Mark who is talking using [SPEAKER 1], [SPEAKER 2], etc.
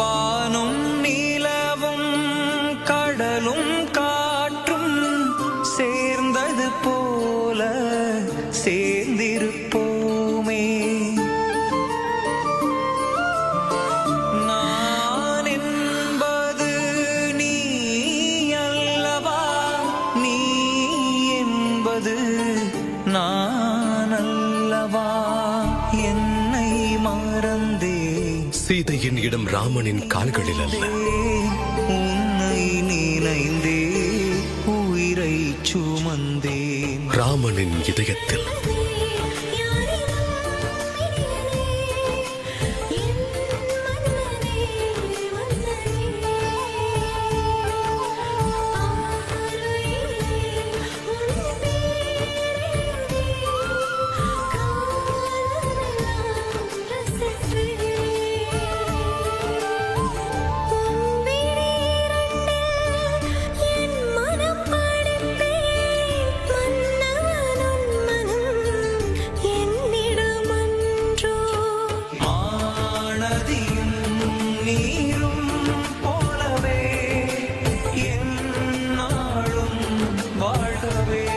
[SPEAKER 1] வானும் நிலவும் கடலும் காற்றும் சேர்ந்தது போல சேர்ந்திருப்போமே. நான் என்பது நீ அல்லவா நீ என்பது நான் அல்லவா என்னை மறந்தே
[SPEAKER 2] சீதையின் இடம் ராமனின் கால்களில் அல்ல.
[SPEAKER 1] உன்னை நினைந்தே உயிரை சுமந்தேன்.
[SPEAKER 2] ராமனின் இதயத்தில்.